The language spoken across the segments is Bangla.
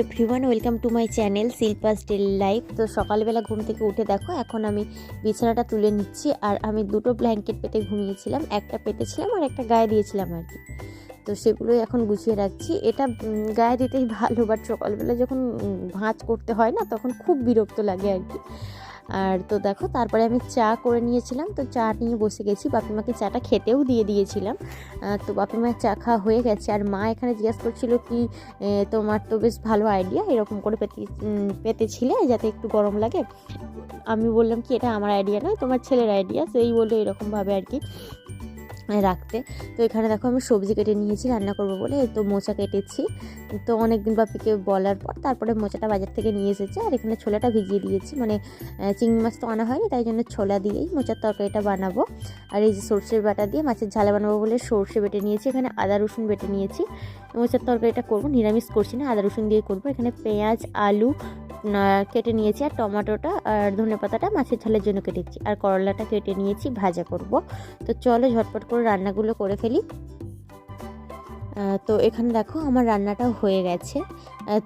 Everyone welcome to my channel Shilpa's daily life তো সকালবেলা ঘুম থেকে উঠে দেখো, এখন আমি বিছানাটা তুলে নিচ্ছি আর আমি দুটো ব্ল্যাঙ্কেট পেতে ঘুমিয়েছিলাম, একটা পেতেছিলাম আর একটা গায়ে দিয়েছিলাম আর কি। তো সেগুলোই এখন গুছিয়ে রাখছি। এটা গায়ে দিতেই ভালো বাট সকালবেলা যখন ভাঁজ করতে হয় না, তখন খুব বিরক্ত লাগে আর কি। আর তো দেখো, তারপরে আমি চা করে নিয়েছিলাম। তো চা নিয়ে বসে গেছি, বাপিমাকে চাটা খেতেও দিয়ে দিয়েছিলাম। তো বাপিমার চা খাওয়া হয়ে গেছে। আর মা এখানে জিজ্ঞাসা করছিল কি তোমার তো বেশ ভালো আইডিয়া এরকম করে পেতে পেতেছিলে যাতে একটু গরম লাগে। আমি বললাম কি, এটা আমার আইডিয়া নয়, তোমার ছেলের আইডিয়া সেই বলল এরকমভাবে আর কি। রাখতে। তো এখানে দেখো আমি সবজি কেটে নিয়েছি, রান্না করব বলে। তো মোচা কেটেছি। তো অনেক দিন বাপিকে বলার পর তারপরে মোচাটা বাজার থেকে নিয়ে এসেছে। আর এখানে ছোলাটা ভিজিয়ে দিয়েছি। মানে চিংড়ি মাছ তো আনা হয়নি, তাই জন্য ছোলা দিয়েই মোচার তরকারিটা বানাবো। আর এই যে সর্ষের বাটা দিয়ে মাছের ঝালা বানাবো বলে সর্ষে বেটে নিয়েছি। এখানে আদা, রসুন বেটে নিয়েছি। মোচার তরকারিটা করব, নিরামিষ করছি না, আদা, রসুন দিয়ে করব। এখানে পেঁয়াজ, আলু কেটে নিয়েছি আর টমেটোটা আর ধনে পাতাটা মাছের ঝালের জন্য কেটেছি আর করলাটা কেটে নিয়েছি, ভাজা করব। তো চলো ঝটপট করে রান্নাগুলো করে ফেলি। তো এখানে দেখো আমার রান্নাটাও হয়ে গেছে।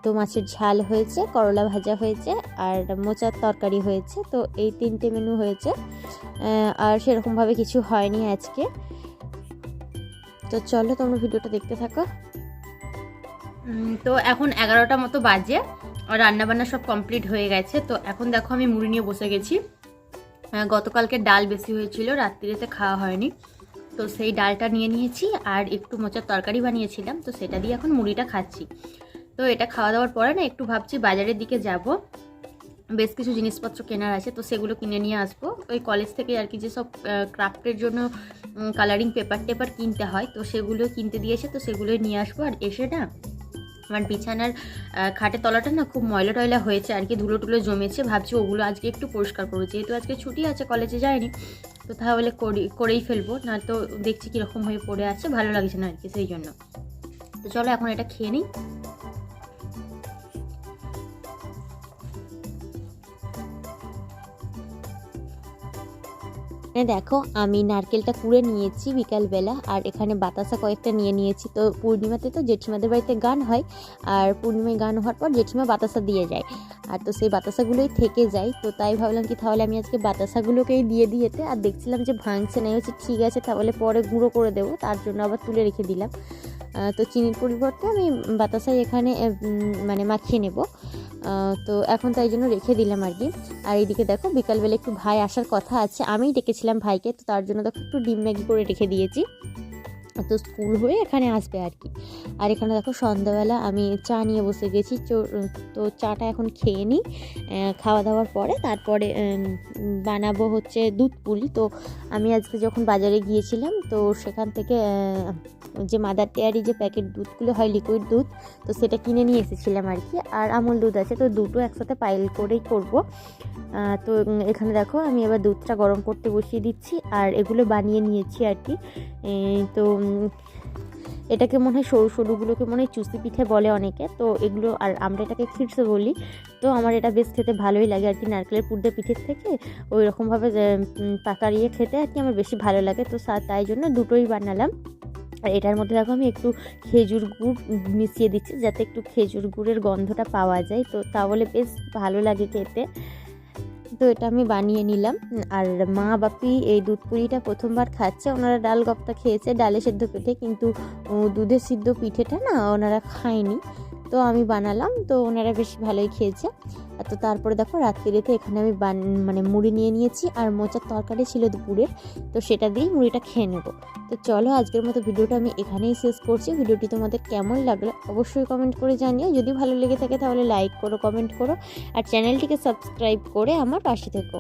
তো মাছের ঝাল হয়েছে, করলা ভাজা হয়েছে আর মোচার তরকারি হয়েছে। তো এই তিনটে মেনু হয়েছে। আর সেরকমভাবে কিছু হয়নি আজকে। তো চলো তোমরা ভিডিওটা দেখতে থাকো। তো এখন এগারোটা মতো বাজে। রান্নাবান্না সব কমপ্লিট হয়ে গেছে। তো এখন দেখো আমি মুড়ি নিয়ে বসে গেছি। গতকালকে ডাল বেশি হয়েছিল রাত্রিতে খাওয়া হয়নি। তো সেই ডালটা নিয়ে নিয়েছি আর একটু মোচার তরকারি বানিয়েছিলাম, তো সেটা দিয়ে এখন মুড়িটা খাচ্ছি। তো এটা খাওয়া দাওয়ার পরে না একটু ভাবছি বাজারের দিকে যাব। বেশ কিছু জিনিসপত্র কেনার আছে, তো সেগুলো কিনে নিয়ে আসব। ওই কলেজ থেকে আর কি যেসব ক্রাফটের জন্য কালারিং পেপার টেপার কিনতে হয়, তো সেগুলো কিনতে দিয়েছে, তো সেগুলোই নিয়ে আসব। আর এসে না আমার বিছানার খাটের তলাটা না খুব ময়লা টয়লা হয়েছে, আর কি ধুলো টুলো জমেছে, ভাবছি ওগুলো আজকে একটু পরিষ্কার করব। যেহেতু আজকে ছুটি আছে, কলেজে যায়নি তো তাহলে করি, করেই ফেলব না তো দেখছি কীরকম হয়ে পড়ে আছে, ভালো লাগছে না আর কি, সেই জন্য। তো চলো এখন এটা খেয়ে নিই। এখানে দেখো, আমি নারকেলটা কুড়ে নিয়েছি বিকালবেলা, আর এখানে বাতাসা কয়েকটা নিয়ে নিয়েছি। তো পূর্ণিমাতে তো জেঠিমাদের বাড়িতে গান হয়, আর পূর্ণিমায় গান হওয়ার পর জেঠিমা বাতাসা দিয়ে যায়। আর তো সেই বাতাসাগুলোই থেকে যায়, তো তাই ভাবলাম কি তাহলে আমি আজকে বাতাসাগুলোকেই দিয়ে দিয়েতে আর দেখছিলাম যে ভাঙছে না হচ্ছে ঠিক আছে, তাহলে পরে গুঁড়ো করে দেবো, তার জন্য আবার তুলে রেখে দিলাম। তো চিনির পরিবর্তে আমি বাতাসাই এখানে মানে মাখিয়ে নেব। তো এখন তাই জন্য রেখে দিলাম আর কি। আর এইদিকে দেখো, বিকালবেলা একটু ভাই আসার কথা আছে আমি ডেকেছিলাম ভাইকে, তো তার জন্য দেখো একটু ডিম ম্যাগি করে রেখে দিয়েছি। তো স্কুল হয়ে এখানে আসবে আর কি। আর এখানে দেখো সন্ধ্যাবেলা আমি চা নিয়ে বসে গেছি তো চাটা এখন খেয়ে নিই খাওয়া দাওয়ার পরে তারপরে বানাবো হচ্ছে দুধ পুলি। তো আমি আজকে যখন বাজারে গিয়েছিলাম, তো সেখান থেকে যে মাদার ডেয়ারি যে প্যাকেট দুধগুলো হয় লিকুইড দুধ, তো সেটা কিনে নিয়ে এসেছিলাম আর কি। আর আমুল দুধ আছে, তো দুটো একসাথে পাইল করেই করব। তো এখানে দেখো আমি এবার দুধটা গরম করতে বসিয়ে দিচ্ছি, আর এগুলো বানিয়ে নিয়েছি আর কি। তো এটাকে মনে হয় সরু সরুগুলোকে মনে হয় চুষি পিঠে বলে অনেকে। তো এগুলো আর আমরা এটাকে খিরসে বলি। তো আমার এটা বেশ খেতে ভালোই লাগে আর কি নারকেলের পুরদের পিঠের থেকে। ওই রকমভাবে উম, পাকারিয়ে খেতে আর কি আমার বেশি ভালো লাগে। তো তাই জন্য দুটোই বানালাম। আর এটার মধ্যে দেখো আমি একটু খেজুর গুড় মিশিয়ে দিচ্ছি যাতে একটু খেজুর গুড়ের গন্ধটা পাওয়া যায়। তো তাহলে বেশ ভালো লাগে খেতে। তো এটা আমি বানিয়ে নিলাম। আর মা বাপি এই দুধ পুরিটা প্রথমবার খাচ্ছে। ওনারা ডাল গপ্তা খেয়েছে, ডালে সেদ্ধ পিঠে, কিন্তু দুধের সিদ্ধ পিঠেটা না ওনারা খায়নি। তো আমি বানালাম, তো ওনারা বেশ ভালোই খেয়েছে। তো তারপরে দেখো রাত্রিরেতে এখানে আমি মানে মুড়ি নিয়ে নিয়েছি, আর মোচার তরকারি ছিল দুপুরের, তো সেটা দিয়েই মুড়িটা খেয়ে নেব। তো চলো আজকের মতো ভিডিওটা আমি এখানেই শেষ করছি। ভিডিওটি তোমাদের কেমন লাগল অবশ্যই কমেন্ট করে জানিও। যদি ভালো লেগে থাকে তাহলে লাইক করো কমেন্ট করো, আর চ্যানেলটিকে সাবস্ক্রাইব করে আমার পাশে থেকো।